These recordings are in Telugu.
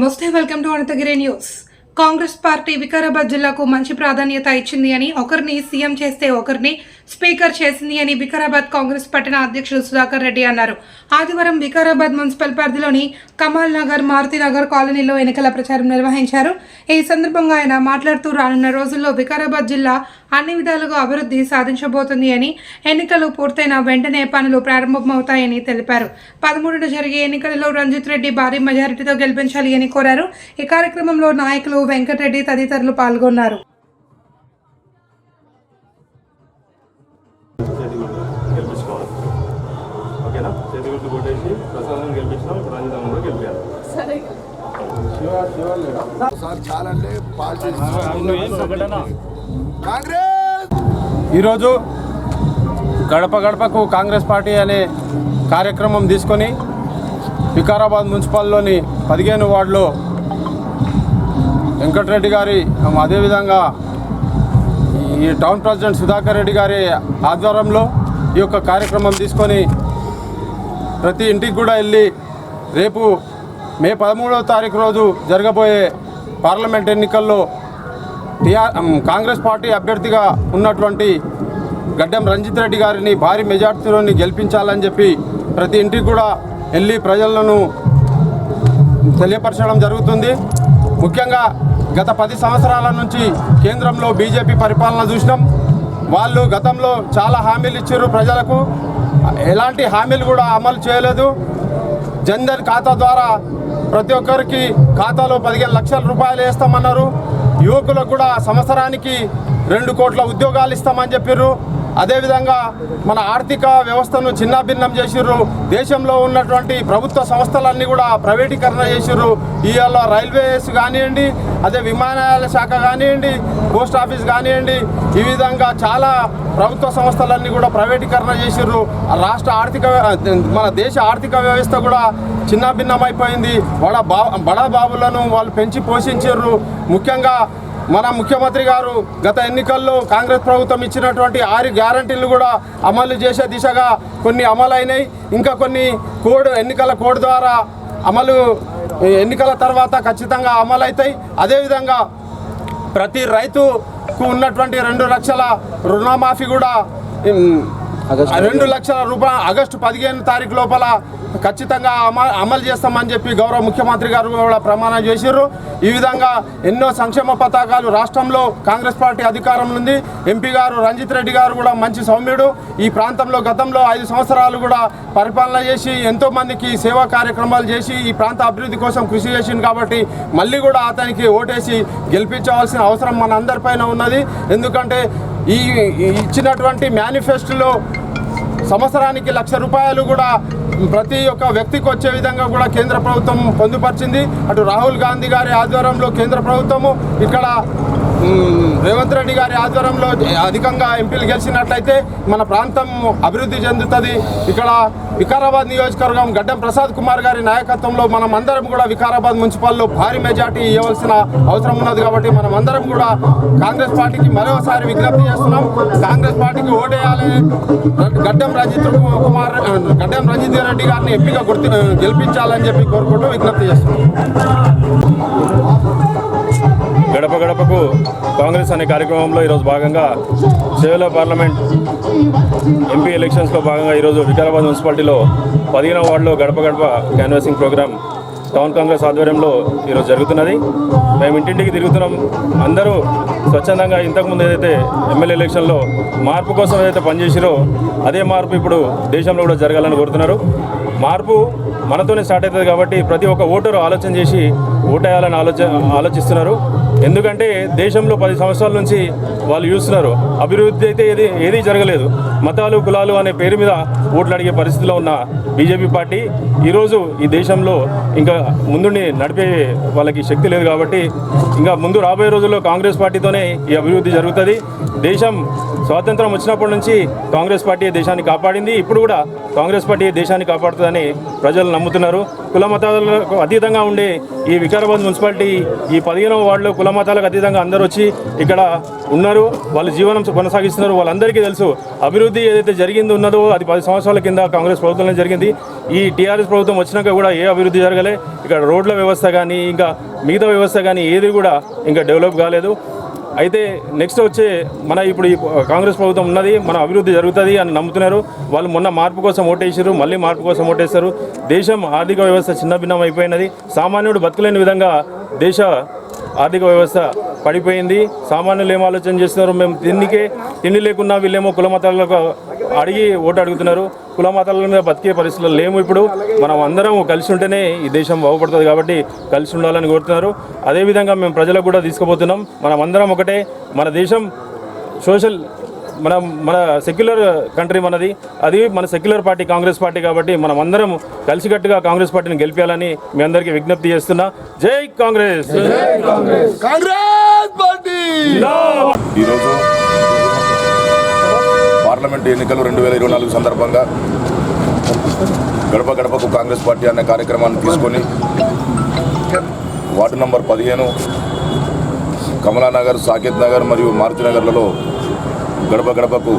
నమస్తే welcome to Anantagiri news. Congress party Vikarabad జిల్లాకు మంచి ప్రాధాన్యత ఇచ్చింది అని ఒకరిని సీఎం చేస్తే ఒకరిని స్పీకర్ చేసింది అని వికారాబాద్ కాంగ్రెస్ పట్టణ అధ్యక్షుడు సుధాకర్ రెడ్డి అన్నారు. ఆదివారం వికారాబాద్ మున్సిపల్ పరిధిలోని కమాల్ నగర్ మారుతినగర్ కాలనీలో ఎన్నికల ప్రచారం నిర్వహించారు. ఈ సందర్భంగా ఆయన మాట్లాడుతూ రానున్న రోజుల్లో వికారాబాద్ జిల్లా అన్ని విధాలుగా అభివృద్ధి సాధించబోతుంది అని ఎన్నికలు పూర్తయిన వెంటనే పనులు ప్రారంభమవుతాయని తెలిపారు. పదమూడున జరిగే ఎన్నికలలో రంజిత్ రెడ్డి భారీ మెజారిటీతో గెలిపించాలి అని కోరారు. ఈ కార్యక్రమంలో నాయకులు వెంకటరెడ్డి తదితరులు పాల్గొన్నారు. చేతి గుర్తు గెలిపించుకోవాలి ఓకేనా? చేతి గుర్తు కొట్టేసి ప్రసాదం గెలిపించినాం ఇప్పుడు రంజితం కూడా గెలిపించాలి సార్. చాలా అంటే ఈరోజు గడప గడపకు కాంగ్రెస్ పార్టీ అనే కార్యక్రమం తీసుకొని వికారాబాద్ మున్సిపల్లోని పదిహేను వార్డులో వెంకటరెడ్డి గారి అదేవిధంగా ఈ టౌన్ ప్రెసిడెంట్ సుధాకర్ రెడ్డి గారి ఆధ్వర్యంలో ఈ యొక్క కార్యక్రమం తీసుకొని ప్రతి ఇంటికి కూడా వెళ్ళి రేపు మే పదమూడవ తారీఖు రోజు జరగబోయే పార్లమెంట్ ఎన్నికల్లో టిఆర్ కాంగ్రెస్ పార్టీ అభ్యర్థిగా ఉన్నటువంటి గడ్డం రంజిత్ రెడ్డి గారిని భారీ మెజార్టీలోని గెలిపించాలని చెప్పి ప్రతి ఇంటికి కూడా వెళ్ళి ప్రజలను తెలియపరచడం జరుగుతుంది. ముఖ్యంగా గత పది సంవత్సరాల నుంచి కేంద్రంలో బీజేపీ పరిపాలన చూసినాం. వాళ్ళు గతంలో చాలా హామీలు ఇచ్చారు ప్రజలకు. ఎలాంటి హామీలు కూడా అమలు చేయలేదు. జన్ధన్ ఖాతా ద్వారా ప్రతి ఒక్కరికి ఖాతాలో పదిహేను లక్షల రూపాయలు వేస్తామన్నారు. యువకులకు కూడా సంవత్సరానికి రెండు కోట్ల ఉద్యోగాలు ఇస్తామని చెప్పారు అదేవిధంగా మన ఆర్థిక వ్యవస్థను చిన్నాభిన్నం చేసిర్రు. దేశంలో ఉన్నటువంటి ప్రభుత్వ సంస్థలన్నీ కూడా ప్రైవేటీకరణ చేసిర్రు. ఇవాళ రైల్వేస్ కానివ్వండి అదే విమానయాల శాఖ కానివ్వండి పోస్ట్ ఆఫీస్ కానివ్వండి ఈ విధంగా చాలా ప్రభుత్వ సంస్థలన్నీ కూడా ప్రైవేటీకరణ చేసిర్రు. రాష్ట్ర ఆర్థిక మన దేశ ఆర్థిక వ్యవస్థ కూడా చిన్నాభిన్నమైపోయింది. బడ బా బడా బాబులను వాళ్ళు పెంచి పోషించారు ముఖ్యంగా మన ముఖ్యమంత్రి గారు గత ఎన్నికల్లో కాంగ్రెస్ ప్రభుత్వం ఇచ్చినటువంటి ఆరు గ్యారంటీలు కూడా అమలు చేసే దిశగా కొన్ని అమలైనాయి. ఇంకా కొన్ని కోడ్ ఎన్నికల కోడ్ ద్వారా అమలు ఎన్నికల తర్వాత ఖచ్చితంగా అమలవుతాయి అదేవిధంగా ప్రతి రైతుకు ఉన్నటువంటి రెండు లక్షల రుణమాఫీ కూడా రెండు లక్షల రూపాయలు ఆగస్టు పదిహేను తారీఖు లోపల ఖచ్చితంగా అమ- అమలు చేస్తామని చెప్పి గౌరవ ముఖ్యమంత్రి గారు కూడా ప్రమాణం చేశారు ఈ విధంగా ఎన్నో సంక్షేమ పథకాలు రాష్ట్రంలో కాంగ్రెస్ పార్టీ అధికారంలో ఉంది. ఎంపీ గారు రంజిత్ రెడ్డి గారు కూడా మంచి సౌమ్యుడు. ఈ ప్రాంతంలో గతంలో ఐదు సంవత్సరాలు కూడా పరిపాలన చేసి ఎంతో మందికి సేవా కార్యక్రమాలు చేసి ఈ ప్రాంత అభివృద్ధి కోసం కృషి చేసింది కాబట్టి మళ్ళీ కూడా అతనికి ఓటేసి గెలిపించవలసిన అవసరం మన అందరిపైన ఉన్నది. ఎందుకంటే ఈ ఈ ఇచ్చినటువంటి మేనిఫెస్టోలో సంవత్సరానికి లక్ష రూపాయలు కూడా ప్రతి ఒక్క వ్యక్తికి వచ్చే విధంగా కూడా కేంద్ర ప్రభుత్వం పొందుపరిచింది. అటు రాహుల్ గాంధీ గారి ఆధ్వర్యంలో కేంద్ర ప్రభుత్వము ఇక్కడ రేవంత్ రెడ్డి గారి ఆధ్వర్యంలో అధికంగా ఎంపీలు గెలిచినట్లయితే మన ప్రాంతం అభివృద్ధి చెందుతుంది. ఇక్కడ వికారాబాద్ నియోజకవర్గం గడ్డం ప్రసాద్ కుమార్ గారి నాయకత్వంలో మనం అందరం కూడా వికారాబాద్ మున్సిపల్లో భారీ మెజార్టీ ఇవ్వాల్సిన అవసరం ఉన్నది కాబట్టి మనం అందరం కూడా కాంగ్రెస్ పార్టీకి మరోసారి విజ్ఞప్తి చేస్తున్నాం. కాంగ్రెస్ పార్టీకి ఓటేయాలి. గడ్డం రజిత్ కుమార్ గడ్డం రజిత్ రెడ్డి గారిని ఎంపీగా గుర్తు గెలిపించాలని చెప్పి కోరుకుంటూ విజ్ఞప్తి చేస్తున్నాం. గడప గడపకు కాంగ్రెస్ అనే కార్యక్రమంలో ఈరోజు భాగంగా సేవల పార్లమెంట్ ఎంపీ ఎలక్షన్స్లో భాగంగా ఈరోజు వికారాబాద్ మున్సిపాలిటీలో పదిహేనవ వార్డులో గడప గడప క్యాన్వాసింగ్ ప్రోగ్రామ్ టౌన్ కాంగ్రెస్ ఆధ్వర్యంలో ఈరోజు జరుగుతున్నది. మేము ఇంటింటికి తిరుగుతున్నాం. అందరూ స్వచ్ఛందంగా ఇంతకుముందు ఏదైతే ఎమ్మెల్యే ఎలక్షన్లో మార్పు కోసం ఏదైతే పనిచేసిరో అదే మార్పు ఇప్పుడు దేశంలో కూడా జరగాలని కోరుతున్నారు. మార్పు మనతోనే స్టార్ట్ అవుతుంది కాబట్టి ప్రతి ఒక్క ఓటరు ఆలోచన చేసి ఓటేయాలని ఆలోచన ఆలోచిస్తున్నారు. ఎందుకంటే దేశంలో పది సంవత్సరాల నుంచి వాళ్ళు చూస్తున్నారు. అభివృద్ధి అయితే ఏది ఏది జరగలేదు. మతాలు కులాలు అనే పేరు మీద ఓట్లు అడిగే పరిస్థితిలో ఉన్న బీజేపీ పార్టీ ఈరోజు ఈ దేశంలో ఇంకా ముందుండి నడిపే వాళ్ళకి శక్తి లేదు కాబట్టి ఇంకా ముందు రాబోయే రోజుల్లో కాంగ్రెస్ పార్టీతోనే ఈ అభివృద్ధి జరుగుతుంది. దేశం స్వాతంత్రం వచ్చినప్పటి నుంచి కాంగ్రెస్ పార్టీ దేశాన్ని కాపాడింది. ఇప్పుడు కూడా కాంగ్రెస్ పార్టీ దేశాన్ని కాపాడుతుందని ప్రజలు నమ్ముతున్నారు. కుల మతాలకు అతీతంగా ఉండే ఈ వికారాబాద్ మున్సిపాలిటీ ఈ పదిహేనవ వార్డులో కుల మతాలకు అతీతంగా అందరూ వచ్చి ఇక్కడ ఉన్నారు. వాళ్ళు జీవనం కొనసాగిస్తున్నారు. వాళ్ళందరికీ తెలుసు అభివృద్ధి ఏదైతే జరిగింది ఉన్నదో అది పది సంవత్సరాల కింద కాంగ్రెస్ ప్రభుత్వంలో జరిగింది. ఈ టీఆర్ఎస్ ప్రభుత్వం వచ్చినాక కూడా ఏ అభివృద్ధి జరగలే. ఇక్కడ రోడ్ల వ్యవస్థ కానీ ఇంకా మిగతా వ్యవస్థ కానీ ఏది కూడా ఇంకా డెవలప్ కాలేదు. అయితే నెక్స్ట్ వచ్చే మన ఇప్పుడు ఈ కాంగ్రెస్ ప్రభుత్వం ఉన్నది మన అభివృద్ధి జరుగుతుంది అని నమ్ముతున్నారు. వాళ్ళు మొన్న మార్పు కోసం ఓటేసారు మళ్ళీ మార్పు కోసం ఓటేస్తారు. దేశం ఆర్థిక వ్యవస్థ చిన్నభిన్నం అయిపోయినది. సామాన్యుడు బతకలేని విధంగా దేశ ఆర్థిక వ్యవస్థ పడిపోయింది. సామాన్యులు ఏం ఆలోచన చేస్తున్నారు? మేము తిండికే తిండి లేకున్నా వీళ్ళేమో కుల మతాలకు అడిగి ఓటు అడుగుతున్నారు. కుల మతాల మీద బతికే పరిస్థితులు లేము ఇప్పుడు. మనం అందరం కలిసి ఉంటేనే ఈ దేశం బాగుపడుతుంది కాబట్టి కలిసి ఉండాలని కోరుతున్నారు. అదేవిధంగా మేము ప్రజలకు కూడా తీసుకుపోతున్నాం. మనం అందరం ఒకటే. మన దేశం సోషల్ మన మన సెక్యులర్ కంట్రీ మనది. అది మన సెక్యులర్ పార్టీ కాంగ్రెస్ పార్టీ కాబట్టి మనం అందరం కలిసికట్టుగా కాంగ్రెస్ పార్టీని గెలిపాలని మీ అందరికీ విజ్ఞప్తి చేస్తున్నా. జై కాంగ్రెస్! కాంగ్రెస్! ఈరోజు పార్లమెంట్ ఎన్నికలు రెండు వేల ఇరవై నాలుగు సందర్భంగా గడప గడపకు కాంగ్రెస్ పార్టీ అనే కార్యక్రమాన్ని తీసుకొని వార్డు నంబర్ పదిహేను కమలానగర్ సాకేత్ నగర్ మరియు మారుతి నగర్లలో గడప గడపకు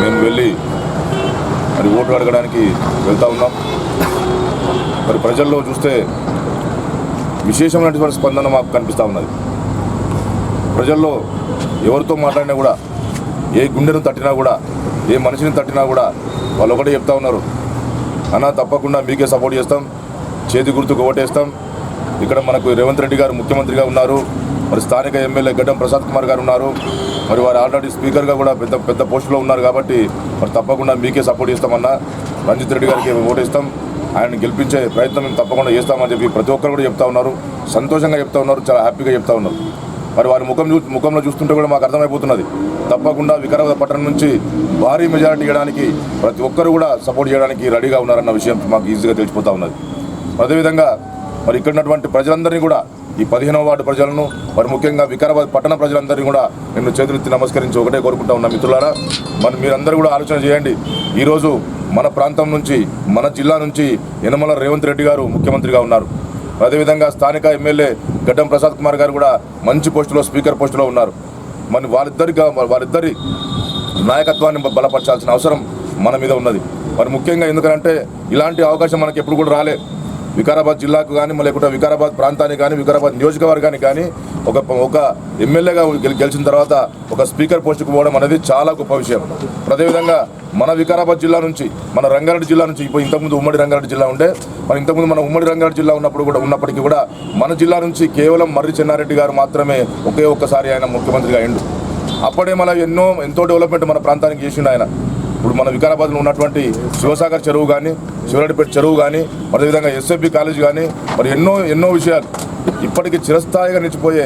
మేము వెళ్ళి మరి ఓటు అడగడానికి వెళ్తూ ఉన్నాం. మరి ప్రజల్లో చూస్తే విశేషమైనటువంటి స్పందన మాకు కనిపిస్తూ ఉన్నది. ప్రజల్లో ఎవరితో మాట్లాడినా కూడా ఏ గుండెను తట్టినా కూడా ఏ మనిషిని తట్టినా కూడా వాళ్ళు ఒకటే చెప్తా ఉన్నారు. అన్నా తప్పకుండా మీకే సపోర్ట్ చేస్తాం. చేతి గుర్తుకు ఓటేస్తాం. ఇక్కడ మనకు రేవంత్ రెడ్డి గారు ముఖ్యమంత్రిగా ఉన్నారు. మరి స్థానిక ఎమ్మెల్యే గడ్డం ప్రసాద్ కుమార్ గారు ఉన్నారు. మరి వారు ఆల్రెడీ స్పీకర్గా కూడా పెద్ద పెద్ద పోస్టులో ఉన్నారు కాబట్టి మరి తప్పకుండా మీకే సపోర్ట్ చేస్తామన్నా. రంజిత్ రెడ్డి గారికి ఓటేస్తాం. ఆయన గెలిపించే ప్రయత్నం మేము తప్పకుండా చేస్తామని చెప్పి ప్రతి ఒక్కరు కూడా చెప్తా ఉన్నారు. సంతోషంగా చెప్తా ఉన్నారు. చాలా హ్యాపీగా చెప్తా ఉన్నారు. మరి వారి ముఖం చూ ముఖంలో చూస్తుంటే కూడా మాకు అర్థమైపోతున్నది. తప్పకుండా వికారాబాద్ పట్టణం నుంచి భారీ మెజారిటీ ఇవ్వడానికి ప్రతి ఒక్కరు కూడా సపోర్ట్ చేయడానికి రెడీగా ఉన్నారన్న విషయం మాకు ఈజీగా తెలిసిపోతూ ఉన్నది. అదేవిధంగా మరి ఇక్కడ ఉన్నటువంటి ప్రజలందరినీ కూడా ఈ పదిహేనవ వార్డు ప్రజలను మరి ముఖ్యంగా వికారాబాద్ పట్టణ ప్రజలందరినీ కూడా నేను చేతులెత్తి నమస్కరించి ఒకటే కోరుకుంటా ఉన్నా మిత్రులారా. మరి మీరందరూ కూడా ఆలోచన చేయండి. ఈరోజు మన ప్రాంతం నుంచి మన జిల్లా నుంచి యనమల రేవంత్ రెడ్డి గారు ముఖ్యమంత్రిగా ఉన్నారు. అదేవిధంగా స్థానిక ఎమ్మెల్యే గడ్డం ప్రసాద్ కుమార్ గారు కూడా మంచి పోస్టులో స్పీకర్ పోస్టులో ఉన్నారు. మరి వారిద్దరిగా వారిద్దరి నాయకత్వాన్ని బలపరచాల్సిన అవసరం మన మీద ఉన్నది. మరి ముఖ్యంగా ఎందుకంటే ఇలాంటి అవకాశం మనకి ఎప్పుడు కూడా రాలే. వికారాబాద్ జిల్లాకు కానీ లేకుంటే వికారాబాద్ ప్రాంతానికి కానీ వికారాబాద్ నియోజకవర్గానికి కానీ ఒక ఒక ఎమ్మెల్యేగా గెలిచిన తర్వాత ఒక స్పీకర్ పోస్టుకు పోవడం అనేది చాలా గొప్ప విషయం. అదేవిధంగా మన వికారాబాద్ జిల్లా నుంచి మన రంగారెడ్డి జిల్లా నుంచి ఇప్పుడు ఇంతకుముందు ఉమ్మడి రంగారెడ్డి జిల్లా ఉండే మన ఇంతకుముందు మన ఉమ్మడి రంగారెడ్డి జిల్లా ఉన్నప్పుడు కూడా ఉన్నప్పటికీ కూడా మన జిల్లా నుంచి కేవలం మర్రి చెన్నారెడ్డి గారు మాత్రమే ఒకే ఒక్కసారి ఆయన ముఖ్యమంత్రిగా అయిండు అప్పుడే మన ఎన్నో ఎంతో డెవలప్మెంట్ మన ప్రాంతానికి చేసిండు ఆయన. ఇప్పుడు మన వికారాబాద్లో ఉన్నటువంటి శివసాగర్ చెరువు కానీ శివరెడ్డిపేట చెరువు కానీ అదేవిధంగా ఎస్ఎఫ్బి కాలేజ్ కానీ మరి ఎన్నో ఎన్నో విషయాలు ఇప్పటికీ చిరస్థాయిగా నిలిచిపోయే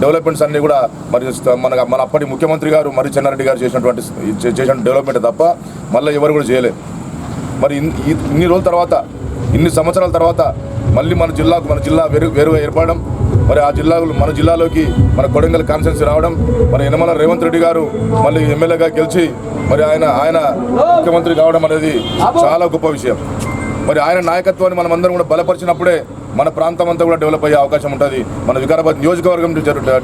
డెవలప్మెంట్స్ అన్నీ కూడా మరి మన మన అప్పటి ముఖ్యమంత్రి గారు మరి చెన్నారెడ్డి గారు చేసినటువంటి చేసిన డెవలప్మెంట్ తప్ప మళ్ళీ ఎవరు కూడా చేయలేదు మరి ఇన్ని రోజుల తర్వాత ఇన్ని సంవత్సరాల తర్వాత మళ్ళీ మన జిల్లాకు మన జిల్లా వేరు వేరుగా ఏర్పడడం మరి ఆ జిల్లాలో మన జిల్లాలోకి మన కొడంగల్ కాన్సెన్స్ రావడం మరి యనమల రేవంత్ రెడ్డి గారు మళ్ళీ ఎమ్మెల్యేగా గెలిచి మరి ఆయన ఆయన ముఖ్యమంత్రి కావడం అనేది చాలా గొప్ప విషయం. మరి ఆయన నాయకత్వాన్ని మనం అందరం కూడా బలపరిచినప్పుడే మన ప్రాంతం అంతా కూడా డెవలప్ అయ్యే అవకాశం ఉంటుంది. మన వికారాబాద్ నియోజకవర్గం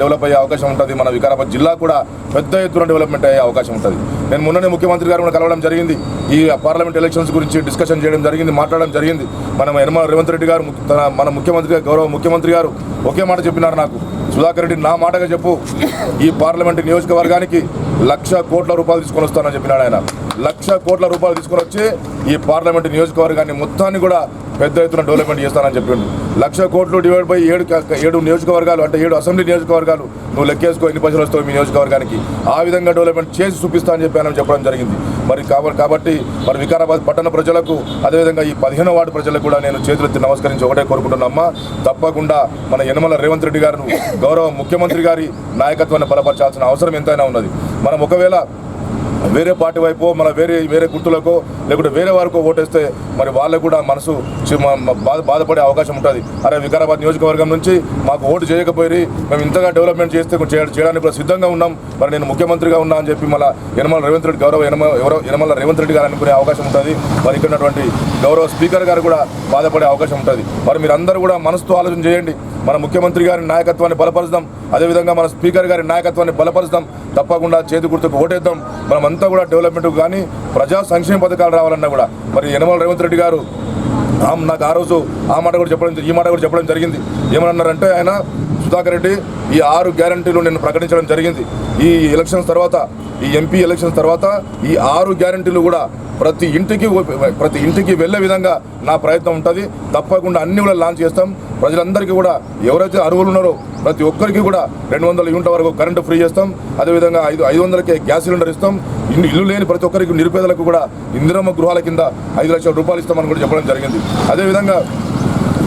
డెవలప్ అయ్యే అవకాశం ఉంటుంది. మన వికారాబాద్ జిల్లా కూడా పెద్ద ఎత్తున డెవలప్మెంట్ అయ్యే అవకాశం ఉంటుంది. నేను మొన్ననే ముఖ్యమంత్రి గారు కూడా కలవడం జరిగింది. ఈ పార్లమెంట్ ఎలక్షన్స్ గురించి డిస్కషన్ చేయడం జరిగింది మాట్లాడడం జరిగింది. మన యనమల రేవంత్ రెడ్డి గారు తన మన ముఖ్యమంత్రి గౌరవ ముఖ్యమంత్రి గారు ఒకే మాట చెప్పినారు నాకు. సుధాకర్ రెడ్డి నా మాటగా చెప్పు. ఈ పార్లమెంట్ నియోజకవర్గానికి లక్ష కోట్ల రూపాయలు తీసుకొని వస్తానని చెప్పినాడు ఆయన. లక్ష కోట్ల రూపాయలు తీసుకొని వచ్చి ఈ పార్లమెంట్ నియోజకవర్గాన్ని మొత్తాన్ని కూడా పెద్ద ఎత్తున డెవలప్మెంట్ చేస్తానని చెప్పిండు. లక్ష కోట్లు డివైడ్ బై ఏడు ఏడు నియోజకవర్గాలు అంటే ఏడు అసెంబ్లీ నియోజకవర్గాలు నువ్వు లెక్కేసుకో ఎన్ని పైసలు వస్తావు మీ నియోజకవర్గానికి? ఆ విధంగా డెవలప్మెంట్ చేసి చూపిస్తా అని చెప్పానని చెప్పడం జరిగింది. మరి కాబట్టి మరి వికారాబాద్ పట్టణ ప్రజలకు అదేవిధంగా ఈ పదిహేనో వార్డు ప్రజలకు కూడా నేను చేతులెత్తి నమస్కరించి ఒకటే కోరుకుంటున్నామ్మా తప్పకుండా మన యనమల రేవంత్ రెడ్డి గారు గౌరవ ముఖ్యమంత్రి గారి నాయకత్వాన్ని బలపరచాల్సిన అవసరం ఎంతైనా ఉన్నది. మనం ఒకవేళ వేరే పార్టీ వైపు మన వేరే వేరే గుర్తులకు లేకుంటే వేరే వారికో ఓటేస్తే మరి వాళ్ళకు కూడా మనసు బాధ బాధపడే అవకాశం ఉంటుంది. అరే వికారాబాద్ నియోజకవర్గం నుంచి మాకు ఓటు చేయకపోయి మేము ఇంతగా డెవలప్మెంట్ చేస్తే చేయడానికి కూడా సిద్ధంగా ఉన్నాం. మరి నేను ముఖ్యమంత్రిగా ఉన్నా అని చెప్పి మళ్ళీ యనమల రేవంత్ రెడ్డి గౌరవ ఎవరో యనమల రేవంత్ రెడ్డి గారు అనుకునే అవకాశం ఉంటుంది. మరి ఇక్కడ ఉన్నటువంటి గౌరవ స్పీకర్ గారు కూడా బాధపడే అవకాశం ఉంటుంది. మరి మీరందరూ కూడా మనసుతో ఆలోచన చేయండి. మన ముఖ్యమంత్రి గారి నాయకత్వాన్ని బలపరుస్తాం. అదేవిధంగా మన స్పీకర్ గారి నాయకత్వాన్ని బలపరుస్తాం. తప్పకుండా చేతి గుర్తుకు ఓటేద్దాం. మనం మనమంతా కూడా డెవలప్మెంట్ కానీ ప్రజా సంక్షేమ పథకాలు రావాలన్నా కూడా. మరి యనమల రేవంత్ రెడ్డి గారు నాకు ఆ రోజు ఆ మాట కూడా చెప్పడం ఈ మాట కూడా చెప్పడం జరిగింది. ఏమన్నారంటే ఆయన సుధాకర్ రెడ్డి ఈ ఆరు గ్యారంటీలు నేను ప్రకటించడం జరిగింది. ఈ ఎలక్షన్స్ తర్వాత ఈ ఎంపీ ఎలక్షన్స్ తర్వాత ఈ ఆరు గ్యారంటీలు కూడా ప్రతి ఇంటికి ప్రతి ఇంటికి వెళ్ళే విధంగా నా ప్రయత్నం ఉంటుంది. తప్పకుండా అన్ని కూడా లాంచ్ చేస్తాం. ప్రజలందరికీ కూడా ఎవరైతే అర్హులు ఉన్నారో ప్రతి ఒక్కరికి కూడా రెండు వందల యూనిట్ వరకు కరెంటు ఫ్రీ చేస్తాం. అదేవిధంగా ఐదు ఐదు వందలకే గ్యాస్ సిలిండర్ ఇస్తాం. ఇల్లు ఇల్లు లేని ప్రతి ఒక్కరికి నిరుపేదలకు కూడా ఇందిరమ్మ గృహాల కింద ఐదు లక్షల రూపాయలు ఇస్తామని కూడా చెప్పడం జరిగింది. అదేవిధంగా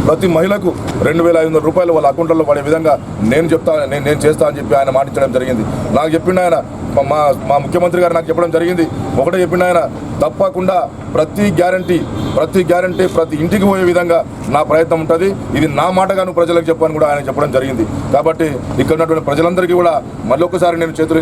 ప్రతి మహిళకు రెండు వేల ఐదు వందల రూపాయలు వాళ్ళ అకౌంట్లో పడే విధంగా నేను చెప్తా నేను నేను చేస్తా అని చెప్పి ఆయన మాటించడం జరిగింది. నాకు చెప్పిండు ఆయన మా- మా మా ముఖ్యమంత్రి గారు నాకు చెప్పడం జరిగింది. ఒకటే చెప్పిండు ఆయన తప్పకుండా ప్రతి గ్యారంటీ ప్రతి గ్యారంటీ ప్రతి ఇంటికి పోయే విధంగా నా ప్రయత్నం ఉంటుంది. ఇది నా మాటగాను ప్రజలకు చెప్పని కూడా ఆయన చెప్పడం జరిగింది. కాబట్టి ఇక్కడ ఉన్నటువంటి ప్రజలందరికీ కూడా మళ్ళొకసారి నేను చేతులు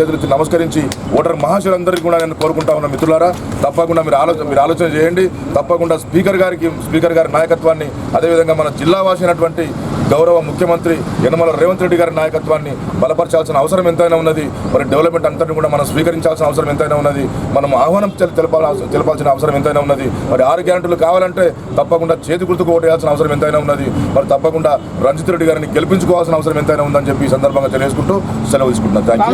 చేతులెత్తి నమస్కరించి ఓటర్ మహాశులందరికీ కూడా నేను కోరుకుంటా ఉన్న మిత్రులారా. తప్పకుండా మీరు ఆలోచన మీరు ఆలోచన చేయండి. తప్పకుండా స్పీకర్ గారికి స్పీకర్ గారి నాయకత్వాన్ని అదేవిధంగా మన జిల్లా వాసినటువంటి గౌరవ ముఖ్యమంత్రి యనమల రేవంత్ రెడ్డి గారి నాయకత్వాన్ని బలపరచాల్సిన అవసరం ఎంతైనా ఉన్నది. మరి డెవలప్మెంట్ అంతటిని కూడా మనం స్వీకరించాల్సిన అవసరం ఎంతైనా ఉన్నది. మనం ఆహ్వానం తెల- తెలపాల తెలపాల్సిన అవసరం ఎంతైనా ఉన్నది. మరి ఆరు గ్యారంటీలు కావాలంటే తప్పకుండా చేతి గుర్తుకు ఓటేయాల్సిన అవసరం ఎంతైనా ఉన్నది. మరి తప్పకుండా రంజిత్ రెడ్డి గారిని గెలిపించుకోవాల్సిన అవసరం ఎంతైనా ఉందని చెప్పి ఈ సందర్భంగా తెలియజేసుకుంటూ సెలవు తీసుకుంటున్నాను. Thank you